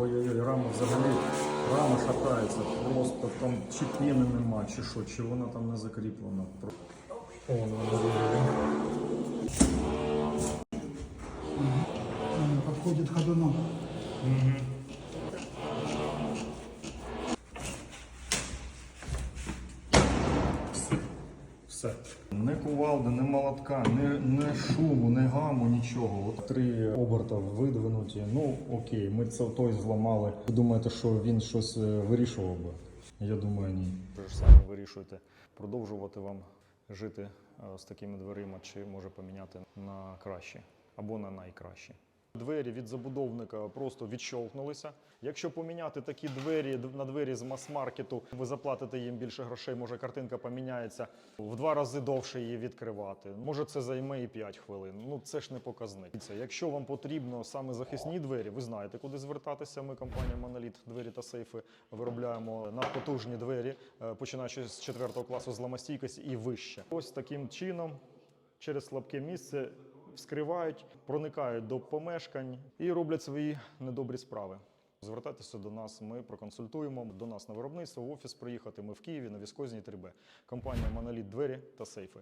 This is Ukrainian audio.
Ой-ой-ой, рама взагалі, рама шатається, просто там чи піни нема, чи що, чи вона там не закріплена. О, Подходит ходуном. Все. Не кувалди, не молотка, не, не шуму, не гаму, нічого. От три оберта видвинуті. Ну окей, ми це той зламали. Ви думаєте, що він щось е, вирішував би? Я думаю, ні. Ви ж самі вирішуєте, продовжувати вам жити е, з такими дверима, чи може поміняти на краще або на найкраще. Двері від забудовника просто відщолкнулися. Якщо поміняти такі двері на двері з мас-маркету, ви заплатите їм більше грошей, може картинка поміняється в два рази довше її відкривати. Може, це займе і 5 хвилин. Ну це ж не показник. Якщо вам потрібно саме захисні двері, ви знаєте, куди звертатися. Ми компанія Моноліт двері та сейфи виробляємо надпотужні двері, е, починаючи з 4 класу зламостійкості і вище. Ось таким чином через слабке місце вскривають, проникають до помешкань і роблять свої недобрі справи. Звертайтеся до нас, ми проконсультуємо. До нас на виробництво, в офіс приїхати. Ми в Києві на віскозній 3Б. Компанія Моноліт двері та сейфи.